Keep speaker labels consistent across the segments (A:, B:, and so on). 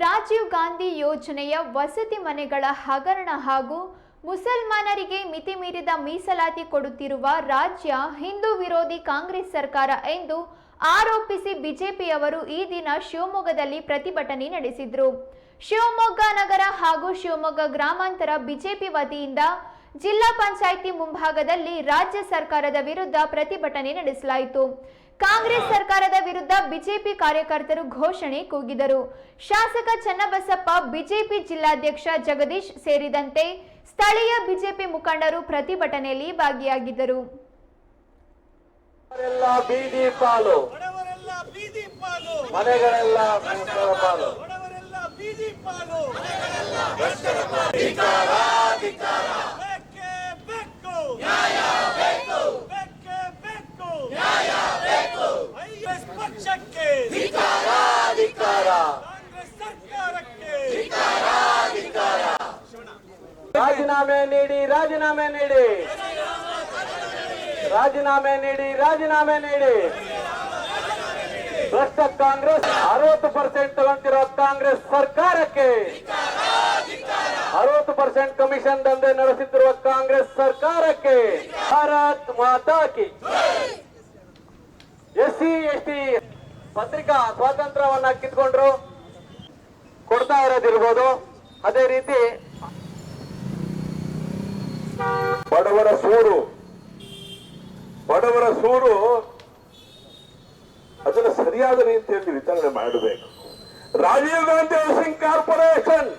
A: ರಾಜೀವ್ ಗಾಂಧಿ ಯೋಜನೆಯ ವಸತಿ ಮನೆಗಳ ಹಗರಣ ಹಾಗೂ ಮುಸಲ್ಮಾನರಿಗೆ ಮಿತಿ ಮೀರಿದ ಮೀಸಲಾತಿ ಕೊಡುತ್ತಿರುವ ರಾಜ್ಯ ಹಿಂದೂ ವಿರೋಧಿ ಕಾಂಗ್ರೆಸ್ ಸರ್ಕಾರ ಎಂದು ಆರೋಪಿಸಿ ಬಿಜೆಪಿಯವರು ಈ ದಿನ ಶಿವಮೊಗ್ಗದಲ್ಲಿ ಪ್ರತಿಭಟನೆ ನಡೆಸಿದರು. ಶಿವಮೊಗ್ಗ ನಗರ ಹಾಗೂ ಶಿವಮೊಗ್ಗ ಗ್ರಾಮಾಂತರ ಬಿಜೆಪಿ ವತಿಯಿಂದ ಜಿಲ್ಲಾ ಪಂಚಾಯಿತಿ ಮುಂಭಾಗದಲ್ಲಿ ರಾಜ್ಯ ಸರ್ಕಾರದ ವಿರುದ್ಧ ಪ್ರತಿಭಟನೆ ನಡೆಸಲಾಯಿತು. ಕಾಂಗ್ರೆಸ್ ಸರ್ಕಾರದ ವಿರುದ್ಧ ಬಿಜೆಪಿ ಕಾರ್ಯಕರ್ತರು ಘೋಷಣೆ ಕೂಗಿದರು. ಶಾಸಕ ಚನ್ನಬಸಪ್ಪ ಬಿಜೆಪಿ ಜಿಲ್ಲಾಧ್ಯಕ್ಷ ಜಗದೀಶ್ ಸೇರಿದಂತೆ ಸ್ಥಳೀಯ ಬಿಜೆಪಿ ಮುಖಂಡರು ಪ್ರತಿಭಟನೆಯಲ್ಲಿ ಭಾಗಿಯಾಗಿದ್ದರು.
B: ಮನೆಗಳೆಲ್ಲ ರಾಜೀನಾಮೆ ನೀಡಿ ರಾಜೀನಾಮೆ ನೀಡಿ. ರಾಜೀನಾಮೆ ನೀಡಿ ರಾಜೀನಾಮೆ ನೀಡಿ. ಭ್ರಷ್ಟ ಕಾಂಗ್ರೆಸ್ ಅರವತ್ತು ಪರ್ಸೆಂಟ್ ತಗೊಂತಿರೋ ಕಾಂಗ್ರೆಸ್ ಸರ್ಕಾರಕ್ಕೆ ಅರವತ್ತು ಪರ್ಸೆಂಟ್ ಕಮಿಷನ್ ದಂಧೆ ನಡೆಸುತ್ತಿರುವ ಕಾಂಗ್ರೆಸ್ ಸರ್ಕಾರಕ್ಕೆ ಭಾರತ್ ಮಾತಾ ಕಿ ಎಸ್ ಟಿ ಪತ್ರಿಕಾ ಸ್ವಾತಂತ್ರ್ಯವನ್ನ ಕಿತ್ಕೊಂಡ್ರು. ಕೊಡ್ತಾ ಇರೋದಿರ್ಬೋದು. ಅದೇ ರೀತಿ ಬಡವರ ಸೂರು. ಬಡವರ ಸೂರು ಅದನ್ನು ಸರಿಯಾದ ರೀತಿಯಲ್ಲಿ ವಿತರಣೆ ಮಾಡಬೇಕು. Rajiv Gandhi housing corporation.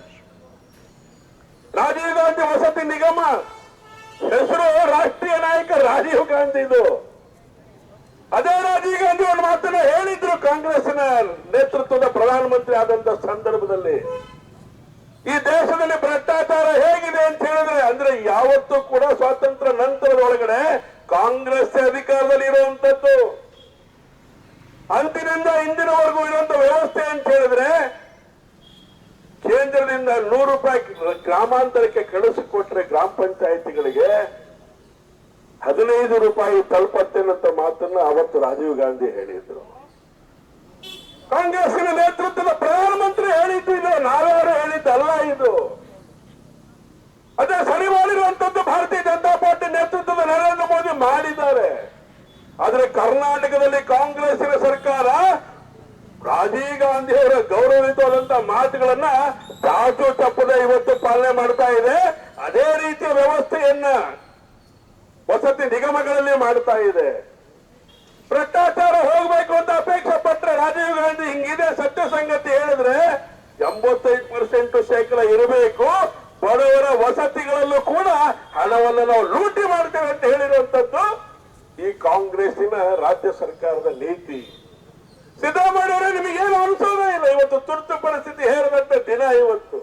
B: Rajiv Gandhi ವಸತಿ ನಿಗಮ. ಹೆಸರು ರಾಷ್ಟ್ರೀಯ ನಾಯಕ ರಾಜೀವ್ ಗಾಂಧಿದು ಅದೇ ರಾಜೀವ್ ಗಾಂಧಿ ಒಂದು ಮಾತನ್ನ ಹೇಳಿದ್ರು ಕಾಂಗ್ರೆಸ್ನ ನೇತೃತ್ವದ ಪ್ರಧಾನಮಂತ್ರಿ ಆದಂತ ಸಂದರ್ಭದಲ್ಲಿ ಈ ದೇಶದಲ್ಲಿ ಭ್ರಷ್ಟಾಚಾರ ಹೇಗಿದೆ ಅಂತ ಹೇಳಿದ್ರೆ ಅಂದ್ರೆ ಯಾವತ್ತೂ ಕೂಡ ಸ್ವಾತಂತ್ರ್ಯ ನಂತರದ ಒಳಗಡೆ ಕಾಂಗ್ರೆಸ್ ಅಧಿಕಾರದಲ್ಲಿ ಇರುವಂತದ್ದು ಅಂದಿನಿಂದ ಇಂದಿನವರೆಗೂ ಇರುವಂತ ವ್ಯವಸ್ಥೆ ಅಂತ ಹೇಳಿದ್ರೆ ಕೇಂದ್ರದಿಂದ ನೂರು ರೂಪಾಯಿ ಗ್ರಾಮಾಂತರಕ್ಕೆ ಕಳಿಸಿಕೊಟ್ರೆ ಗ್ರಾಮ ಪಂಚಾಯಿತಿಗಳಿಗೆ ಹದಿನೈದು ರೂಪಾಯಿ ತಲುಪತ್ತೇನಂತ ಮಾತನ್ನ ಅವತ್ತು ರಾಜೀವ್ ಗಾಂಧಿ ಹೇಳಿದ್ರು. ಕಾಂಗ್ರೆಸ್ಸಿನ ನೇತೃತ್ವದ ಪ್ರಧಾನಮಂತ್ರಿ ಹೇಳಿದ್ದು ಇದು ನಾವ್ಯಾರು ಹೇಳಿದ್ದಲ್ಲ ಇದು. ಅದೇ ಸರಿ ಮಾಡಿರುವಂತದ್ದು ಭಾರತೀಯ ಜನತಾ ಪಾರ್ಟಿ ನೇತೃತ್ವದ ನರೇಂದ್ರ ಮೋದಿ ಮಾಡಿದ್ದಾರೆ. ಆದ್ರೆ ಕರ್ನಾಟಕದಲ್ಲಿ ಕಾಂಗ್ರೆಸ್ಸಿನ ಸರ್ಕಾರ ರಾಜೀವ್ ಗಾಂಧಿ ಅವರ ಗೌರವಿತವಾದಂತಹ ಮಾತುಗಳನ್ನ ಚಾಚು ತಪ್ಪದೆ ಇವತ್ತು ಪಾಲನೆ ಮಾಡ್ತಾ ಇದೆ. ಅದೇ ರೀತಿಯ ವ್ಯವಸ್ಥೆಯನ್ನ ವಸತಿ ನಿಗಮಗಳಲ್ಲಿ ಮಾಡ್ತಾ ಇದೆ. ಭ್ರಷ್ಟಾಚಾರ ಹೋಗ್ಬೇಕು ಅಂತ ಅಪೇಕ್ಷೆ ಪಟ್ಟರೆ ರಾಜೀವ್ ಗಾಂಧಿ ಹಿಂಗಿದೆ. ಸತ್ಯ ಸಂಗತಿ ಹೇಳಿದ್ರೆ ಎಂಬತ್ತೈದು ಪರ್ಸೆಂಟ್ ಶೇಕಡ ಇರಬೇಕು. ಬಡವರ ವಸತಿಗಳಲ್ಲೂ ಕೂಡ ಹಣವನ್ನು ನಾವು ಲೂಟಿ ಮಾಡ್ತೇವೆ ಅಂತ ಹೇಳಿರುವಂತದ್ದು ಈ ಕಾಂಗ್ರೆಸ್ಸಿನ ರಾಜ್ಯ ಸರ್ಕಾರದ ನೀತಿ. ಸಿದ್ದರಾಮಯ್ಯ ಅವರೇ ಇಲ್ಲ ಇವತ್ತು ತುರ್ತು ಪರಿಸ್ಥಿತಿ ಹೇರದಂತ ದಿನ ಇವತ್ತು.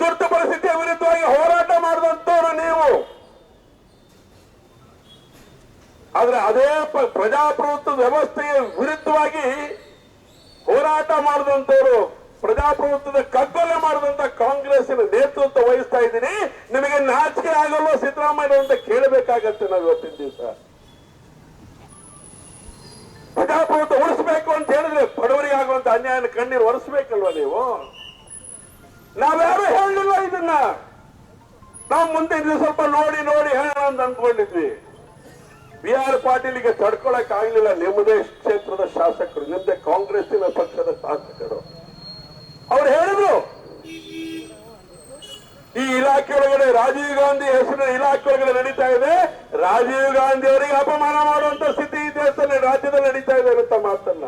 B: ತುರ್ತು ಪರಿಸ್ಥಿತಿಯ ವಿರುದ್ಧವಾಗಿ ಹೋರಾಟ ಮಾಡಿದಂತವರು ನೀವು. ಆದ್ರೆ ಅದೇ ಪ್ರಜಾಪ್ರಭುತ್ವ ವ್ಯವಸ್ಥೆಯ ವಿರುದ್ಧವಾಗಿ ಹೋರಾಟ ಮಾಡಿದಂತವರು ಪ್ರಜಾಪ್ರಭುತ್ವದ ಕಗ್ಗೊಲೆ ಮಾಡಿದಂತ ಕಾಂಗ್ರೆಸ್ನ ನೇತೃತ್ವ ವಹಿಸ್ತಾ ಇದ್ದೀನಿ. ನಿಮಗೆ ನಾಚಿಕೆ ಆಗಲ್ವ ಸಿದ್ದರಾಮಯ್ಯ ಅಂತ ಕೇಳಬೇಕಾಗತ್ತೆ ನಾವು ಇವತ್ತಿನ ದಿವಸ. ಪ್ರಜಾಪ್ರಭುತ್ವ ಉಳಿಸ್ಬೇಕು. ಅಂತ ಹೇಳಿದ್ರೆ ಬಡವರಿಗೆ ಆಗುವಂತ ಅನ್ಯಾಯ ಕಣ್ಣೀರು ಒರೆಸ್ಬೇಕಲ್ವಾ ನೀವು? ನಾವ್ಯಾರು ಹೇಳಲಿಲ್ಲ ಇದನ್ನ. ನಾವು ಮುಂದೆ ಸ್ವಲ್ಪ ನೋಡಿ ನೋಡಿ ಹೇಳೋಣ ಅಂತ ಅನ್ಕೊಂಡಿದ್ವಿ ಬಿ ಆರ್ ಪಾಟೀಲ್ಗೆ ತಡ್ಕೊಳಕ್ ಆಗ್ಲಿಲ್ಲ ನಿಮ್ಮದೇ ಕ್ಷೇತ್ರದ ಶಾಸಕರು ನಿಮ್ಮದೇ ಕಾಂಗ್ರೆಸ್ಸಿನ ಪಕ್ಷದ ಶಾಸಕರು. ಅವ್ರು ಹೇಳಿದ್ರು, ಈ ಇಲಾಖೆ ಒಳಗಡೆ ರಾಜೀವ್ ಗಾಂಧಿ ಹೆಸರಿನ ಇಲಾಖೆ ಒಳಗಡೆ ನಡೀತಾ ಇದೆ ರಾಜೀವ್ ಗಾಂಧಿ ಅವರಿಗೆ ಅಪಮಾನ ಮಾಡುವಂತ ಸ್ಥಿತಿ ಇದೆ ದೇಶದಲ್ಲಿ ರಾಜ್ಯದಲ್ಲಿ ನಡೀತಾ ಇದೆ ಅಂತ ಮಾತನ್ನ.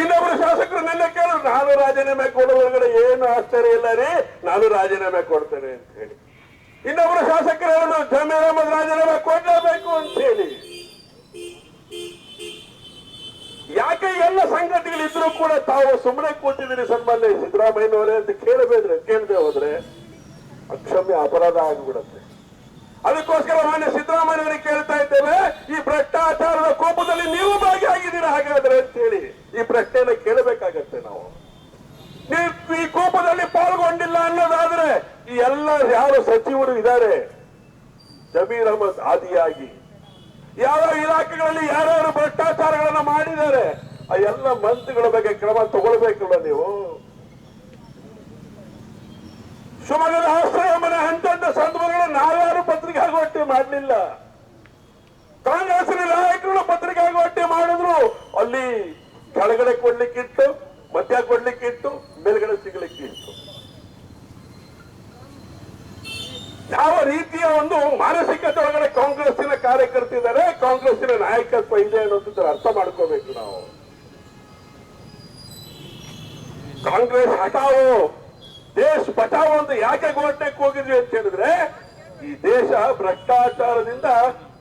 B: ಇನ್ನೊಬ್ರು ಶಾಸಕರು ನನ್ನ ಕೇಳಿದ್ರು, ನಾನು ರಾಜೀನಾಮೆ ಕೊಡುವಂಗಡೆ ಏನು ಆಶ್ಚರ್ಯ ಇಲ್ಲ ರೀ, ನಾನು ರಾಜೀನಾಮೆ ಕೊಡ್ತೇನೆ ಅಂತ ಹೇಳಿ. ಇನ್ನೊಬ್ರು ಶಾಸಕರು ಜಮೀರ್ ಅಹಮದ್ ರಾಜೀನಾಮೆ ಕೊಡಲೇಬೇಕು ಅಂತ ಹೇಳಿ. ಯಾಕೆ ಎಲ್ಲ ಸಂಘಟನೆಗಳಿದ್ರು ಕೂಡ ತಾವು ಸುಮ್ಮನೆ ಕೂತಿದ್ದೀರಿ ಸನ್ಮಾನ್ಯ ಸಿದ್ದರಾಮಯ್ಯನವರೇ ಅಂತ ಕೇಳಬೇಡ್ರೆ, ಕೇಳದೆ ಹೋದ್ರೆ ಅಕ್ಷಮ್ಯ ಅಪರಾಧ ಆಗಿಬಿಡತ್ತೆ. ಅದಕ್ಕೋಸ್ಕರ ಮಾನ್ಯ ಸಿದ್ದರಾಮಯ್ಯವರಿಗೆ ಕೇಳ್ತಾ ಇದ್ದೇವೆ, ಈ ಭ್ರಷ್ಟಾಚಾರದ ಕೋಪದಲ್ಲಿ ನೀವು ಭಾಗಿಯಾಗಿದ್ದೀರಾ ಹಾಗಾದ್ರೆ ಅಂತ ಹೇಳಿ ಈ ಪ್ರಶ್ನೆಯನ್ನ ಕೇಳಬೇಕಾಗತ್ತೆ ನಾವು. ನೀವು ಈ ಕೋಪದಲ್ಲಿ ಪಾಲ್ಗೊಂಡಿಲ್ಲ ಅನ್ನೋದಾದ್ರೆ ಈ ಎಲ್ಲ ಯಾರು ಸಚಿವರು ಇದ್ದಾರೆ? ಜಮೀರ್ ಅಹಮದ್ ಆದಿಯಾಗಿ. ಯಾವ ಇಲಾಖೆಗಳಲ್ಲಿ ಯಾರ್ಯಾರು ಭ್ರಷ್ಟಾಚಾರಗಳನ್ನ ಮಾಡಿದ್ದಾರೆ? ಆ ಎಲ್ಲ ಮಂತ್ರಿಗಳ ಬಗ್ಗೆ ಕ್ರಮ ತಗೊಳ್ಬೇಕಲ್ಲ ನೀವು? ಶಿವಮೊಗ್ಗದ ಆಶ್ರಯ ಮನೆ ಹಂತ ಸಂದರ್ಭಗಳು ನಾವ್ಯಾರು ಪತ್ರಿಕಾಗೋಷ್ಠಿ ಮಾಡಲಿಲ್ಲ. ಕಾಂಗ್ರೆಸ್ನ ನಾಯಕರು ಪತ್ರಿಕಾಗೋಷ್ಠಿ ಮಾಡಿದ್ರು. ಅಲ್ಲಿ ಕೆಳಗಡೆ ಕೊಡ್ಲಿಕ್ಕಿತ್ತು, ಮಧ್ಯ ಕೊಡ್ಲಿಕ್ಕಿತ್ತು, ಮೇಲ್ಗಡೆ ಸಿಗ್ಲಿಕ್ಕಿತ್ತು. ಯಾವ ರೀತಿಯ ಒಂದು ಮಾನಸಿಕತೆ ಒಳಗಡೆ ಕಾಂಗ್ರೆಸ್ಸಿನ ಕಾರ್ಯಕರ್ತಿದ್ದಾರೆ ಕಾಂಗ್ರೆಸ್ಸಿನ ನಾಯಕತ್ವ ಇದೆ ಅನ್ನೋದನ್ನ ಅರ್ಥ ಮಾಡ್ಕೋಬೇಕು ನಾವು. ಕಾಂಗ್ರೆಸ್ ಹಟಾವು ದೇಶ ಬಚಾವೋ ಅಂತ ಯಾಕೆ ಘೋಷಣೆಗೆ ಹೋಗಿದ್ವಿ ಅಂತ ಹೇಳಿದ್ರೆ ಈ ದೇಶ ಭ್ರಷ್ಟಾಚಾರದಿಂದ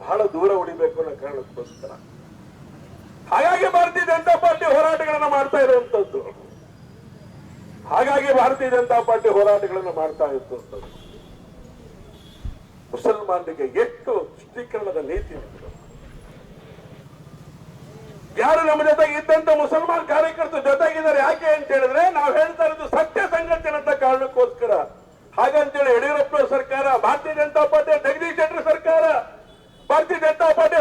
B: ಬಹಳ ದೂರ ಉಳಿಬೇಕು ಅನ್ನೋ ಕಾರಣಕ್ಕೋಸ್ಕರ. ಹಾಗಾಗಿ ಭಾರತೀಯ ಜನತಾ ಪಾರ್ಟಿ ಹೋರಾಟಗಳನ್ನು ಮಾಡ್ತಾ ಇರುವಂತದ್ದು. ಹಾಗಾಗಿ ಭಾರತೀಯ ಜನತಾ ಪಾರ್ಟಿ ಹೋರಾಟಗಳನ್ನು ಮಾಡ್ತಾ ಇರುವಂತದ್ದು. ಮುಸಲ್ಮಾನರಿಗೆ ಎಷ್ಟು ತುಷ್ಟೀಕರಣದ ನೀತಿ. ಯಾರು ನಮ್ಮ ಜೊತೆಗೆ ಇದ್ದಂತ ಮುಸಲ್ಮಾನ್ ಕಾರ್ಯಕರ್ತರು ಜೊತೆಗಿದ್ದಾರೆ ಯಾಕೆ ಅಂತ ಹೇಳಿದ್ರೆ ನಾವು ಹೇಳ್ತಾ ಇರೋದು ಸತ್ಯ ಸಂಘಟನೆ ಅಂತ ಕಾರಣಕ್ಕೋಸ್ಕರ. ಹಾಗಂತೇಳಿ ಯಡಿಯೂರಪ್ಪ ಸರ್ಕಾರ, ಭಾರತೀಯ ಜನತಾ ಪಾರ್ಟಿ, ಜಗದೀಶ್ ಶೆಟ್ಟರ್ ಸರ್ಕಾರ, ಭಾರತೀಯ ಜನತಾ ಪಾರ್ಟಿ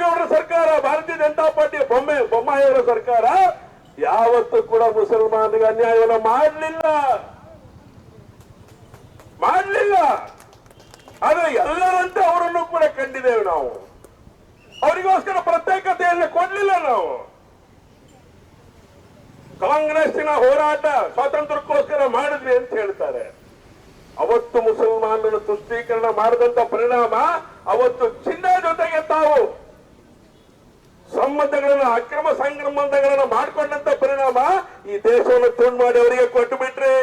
B: ಗೌಡರ ಸರ್ಕಾರ, ಭಾರತೀಯ ಜನತಾ ಪಾರ್ಟಿ, ಬೊಮ್ಮೆ, ಬೊಮ್ಮಾಯಿಯವರ ಸರ್ಕಾರ, ಯಾವತ್ತೂ ಕೂಡ ಮುಸಲ್ಮಾನರಿಗೆ ಅನ್ಯಾಯವನ್ನು ಮಾಡಲಿಲ್ಲ. ಮಾಡಲಿಲ್ಲ. ಆದ್ರೆ ಎಲ್ಲರಂತೆ ಅವರನ್ನು ಕೂಡ ಕಂಡಿದ್ದೇವೆ ನಾವು. ಅವರಿಗೋಸ್ಕರ ಪ್ರತ್ಯೇಕತೆಯನ್ನು ಕೊಡ್ಲಿಲ್ಲ ನಾವು. ಕಾಂಗ್ರೆಸ್ಸಿನ ಹೋರಾಟ ಸ್ವಾತಂತ್ರ್ಯಕ್ಕೋಸ್ಕರ ಮಾಡಿದ್ವಿ ಅಂತ ಹೇಳ್ತಾರೆ. ಅವತ್ತು ಮುಸಲ್ಮಾನರು ತುಷ್ಟೀಕರಣ ಮಾಡಿದಂತ ಪರಿಣಾಮ ಅವತ್ತು ಚಿನ್ನ ಜೊತೆಗೆ ತಾವು ಸಂಬಂಧಗಳನ್ನ, ಅಕ್ರಮ ಸಂಬಂಧಗಳನ್ನ ಮಾಡಿಕೊಂಡಂತ ಪರಿಣಾಮ ಈ ದೇಶವನ್ನು ತುಂಡು ಮಾಡಿ ಅವರಿಗೆ ಕೊಟ್ಟು ಬಿಟ್ರಿ.